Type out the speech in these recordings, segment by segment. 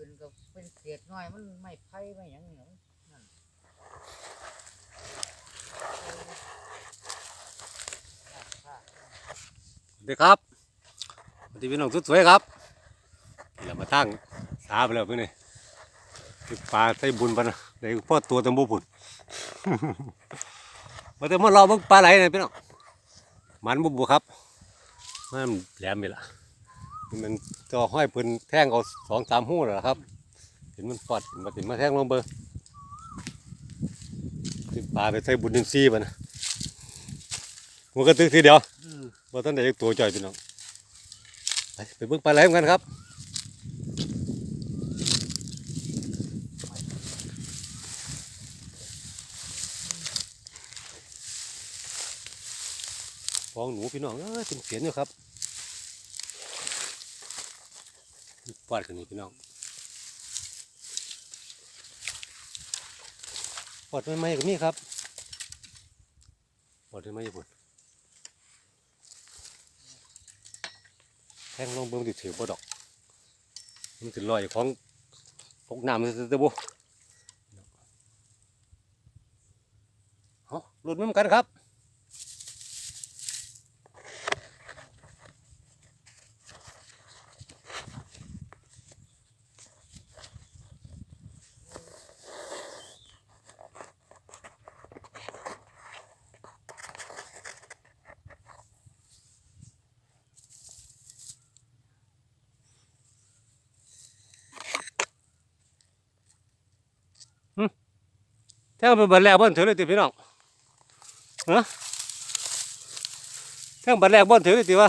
ขึ้นก็เป็นเศษน้อยมันไม่ไผ่ไม่หยังเหนียวนั่นสวัสดีครับสวัสดีพี่น้องสุดสวยครับเรามาตั้งสาไปแล้วเพื่อนนี่ติดปลาใส่บุญปะนะในพ่อตัวตะบูผุนมาเติมมารอเบิ่งปลาไหลนะพี่น้องมันบุบครับ มันแหลมไปละ มันจอห้อยพิ่นแท่งเอาสองสามหู้แล้วล่ะครับ เห็นมันปอดเห็นมาถึงมาแท่งลงเบอร์ติดปลาไปใส่บุญดินซีปะนะมันก็ตึกทีเดียวอืมว่าท่านใดตัวจ่อยพี่น้องไปไปเบิ่งปลาไหลเหมือนกันครับฟองหนูพี่น้องเอ้ยเป็นเสียนอยู่ครับ ปาดขึ้นนี่พี่น้องปอดไม่ไหมก็มีครับปอดไม่ไหมญี่ปุ่นแทงลงเบิ่งติดถือบ่ดอกมันสิลอยของพกน้ำซื่อๆเด้อบ่เฮาหลุดมาเหมือนกันครับ แทงไปเบัดแรกบ่ถือเลยติพี่น้องฮะแทงบัดแรกบ่ถือเลยติวะ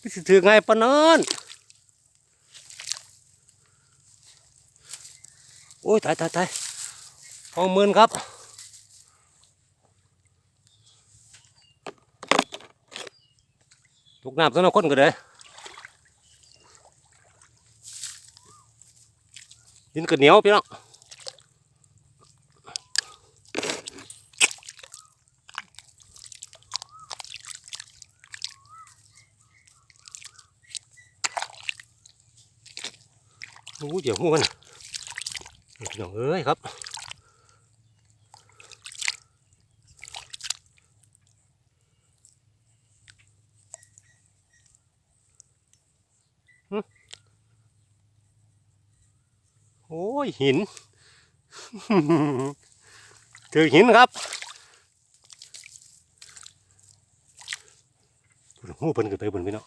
นี่สิถือไงปานนั้นโอ้ยตายตายตายห้องมืนครับทุกน้ำสำหรับคนก็ได้ดินก็เหนียวพี่น้อง เดี๋ยวหูมันนี่พี่น้องเอ้ยครับโอ้ยหินถือหินครับหูเพิ่นก็เตยเพิ่นพี่น้อง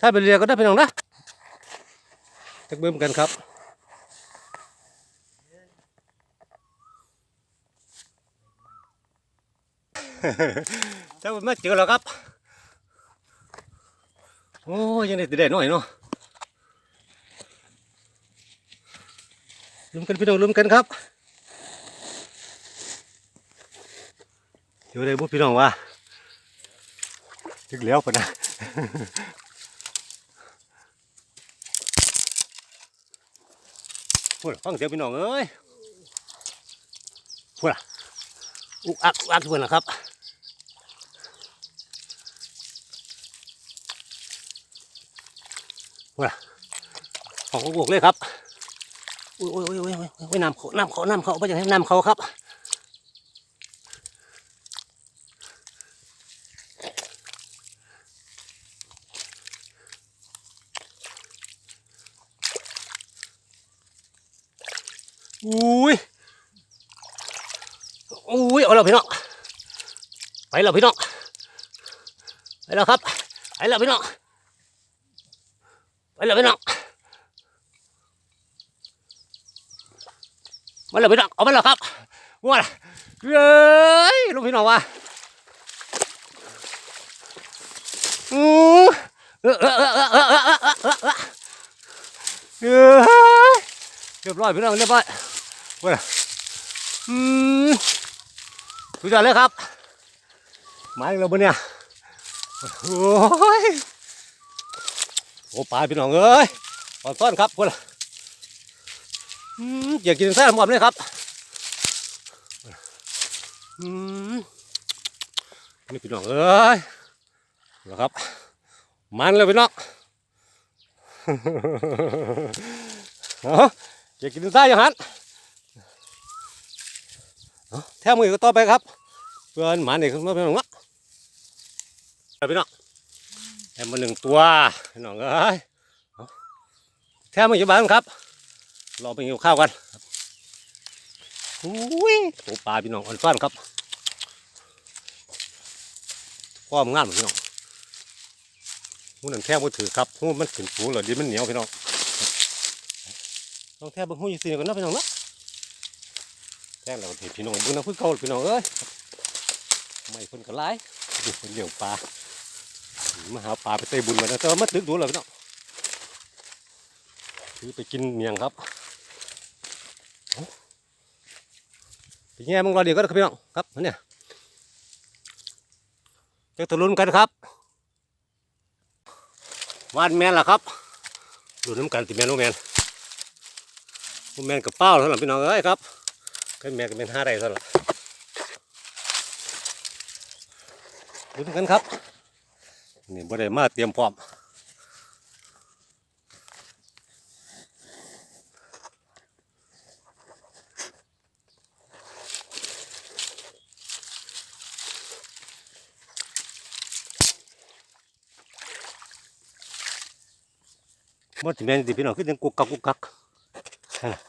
ถ้าไปเรียก็ได้พี่น้องนะจักเบิ่มกันครับถ้ามาเจอแล้วครับ โอ้ยยังได้ติดได้หน่อยเนาะลืมกันพี่น้องลืมกันครับอยู่ได้บุพี่น้องว่าถึงแล้วปะนะ พูดฟังเสียงพี่น้องเอ้ยพูดอะอุกอักอุกอักทุกคนนะครับพูดอะของกบกเลยครับโอ้ยโอ้ยโอ้ยอุ้ยอุ้ยน้ำเขาน้ำเขาน้ำเขาไปยังไงน้ำเขาครับ เอแล้วพี่น้องไปแล้วพี่น้องไปแล้วครับไปแล้วพี่น้องไปแล้วพี่น้องมาแล้วพี่น้องเอาไปแล้วครับว้าเฮ้ยลูกพี่น้องว่าอือเออเออเออเออเออเออเออเรียบร้อยพี่น้องเรียบร้อยว่าอืม ดยอดเลยครับมาอีกแล้วบ่เนี่ยโอ้ยโอ้ปลาพี่น้องเอ้ยขอต้อนครับคนละอืมอยากกินแซ่บหมดเลยครับอืมนี่พี่น้องเอ้ยเหรอครับ มันเลยพี่น้องเอาอยากกินซ่าอย่างนั้น แท่มือก็ต่อไปครับ เพื่อนหมาเนี่ยมาพี่น้องะไปพี่น้องแท่มาหนึ่งตัวพี่น้องเอ้ยเอาแท่มืออยู่บ้านครับรอไปหิวข้าวกันอุ้ยโอ้ปลาพี่น้องอ่อนฟ้านครับพ่อมงานพี่น้องหูนั่นแทบบ่ถือครับมันขึ้นสูงแล้วดิมันเหนียวพี่น้องต้องแทบเบิ่งหูอยู่สิกันนาะพี่น้องเนาะ แทบแล้วก็เห็นพี่น้องเบิ่งน้ำพึ่งเก่าพี่น้องเอ้ยไม่เพิ่นก็หลายดูเพิ่นเลี้ยงปลามาหาปลาไปเตะบุญมาแล้วแต่ว่ามาตึกดูแล้วพี่น้องถือไปกินเมียงครับเอาไปแง่มึงรอเดี๋ยวก็ได้ครับพี่น้องครับนเนี่ยเจะตะลุนกันครับวานแมนล่ะครับดูน้ำกันติแมนโอแมนโอแมนกับเป้าเท่านั้นพี่น้องเอ้ยครับ กันแมนก็เป็นห้าไรเท่านั้นดูกันครับ นี่บ่ได้มาเตรียมพร้อมมันติแมนติพี่น้องคือยังกุกกักกุกกักนั่นน่ะ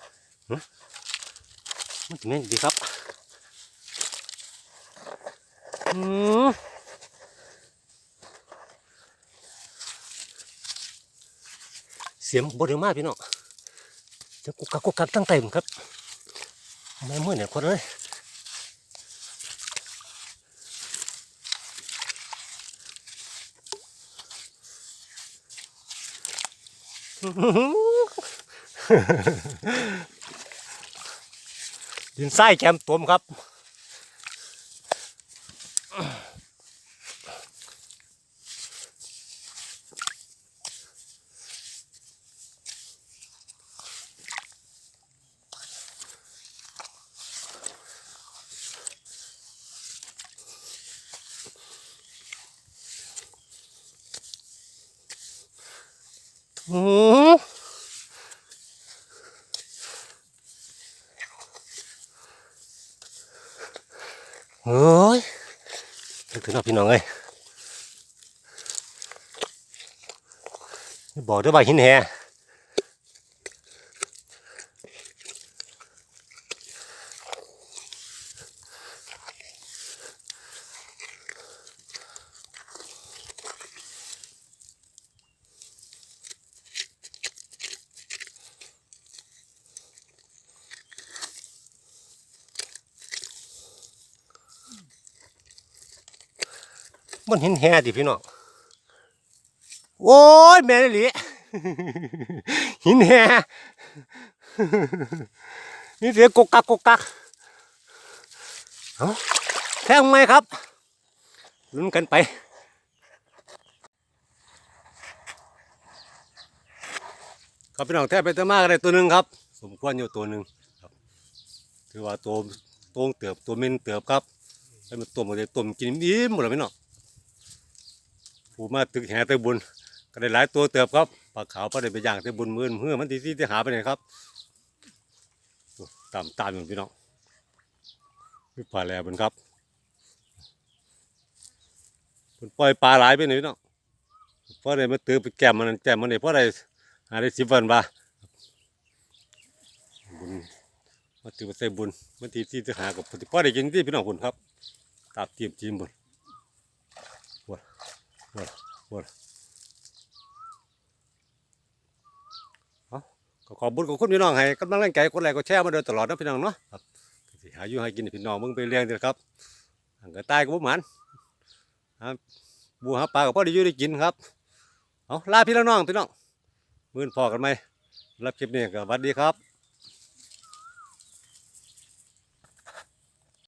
มันติแมนดีครับอืมเสียงบริมาพี่น้องจะกุกกักกุกกักตั้งเต็มครับไม่เมื่อเนี่ยคนเลยฮึ ดินไส้แกมตัวมครับอือ เฮ้ยถึงเอาพี่น้องเอ้ยบอกด้วยใบหินแห่ มันหินแห่ดิพี่น้องโอ้ยแม่นอีหลีหินแห่นี่เสียกกกักกกกักเอาแท่งไหมครับลุ้นกันไปครับพี่น้องแทบไปตัวมากเลยตัวหนึ่งครับ สมควรอยู่ตัวหนึ่งถือว่าตัวโตวเติบตัวเมนเติบครับให้มันตัวหมันจะตัวมันกินอิ่มหมดเลยพี่น้อง ผู้มาตึกแห่เตบุญ ก็ได้หลายตัวเติบครับปลาขาวปลาได้ไปย่างเตบุญมื่นเมื่อมันที่ที่ที่หาไปไหนครับตามตามอยู่พี่น้องมีปลาแหลบนครับเพิ่นปล่อยปลาหลายไปหน่อยพี่น้องเพราะอะได้มาตื้อไปแก้มมันแก้มมันนี่เพราะอะได้หาได้สิบวันบ่าบุญมาถือว่าใส่บุญมาทีที่จะหากับปฏิพ่อได้กินที่พี่น้องคุณครับตาบเทียมจีมบุญ วดวดเอาก็ขอบบุญของคุณพี่น้องให้กำลังแรงใจคนแรกก็แชร์มาโดยตลอดนะพี่น้องเนาะครับสิหาอยู่ให้กินให้พี่น้องมึงไปเลี้ยงเถอะครับหังกระตายกับพวกมันหาบัวหาปลากับพ่อได้อยู่ได้กินครับเอาลาพี่น้องพี่น้องมื่นพอกันไหมรับคลิปนี้ก็สวัสดีครับ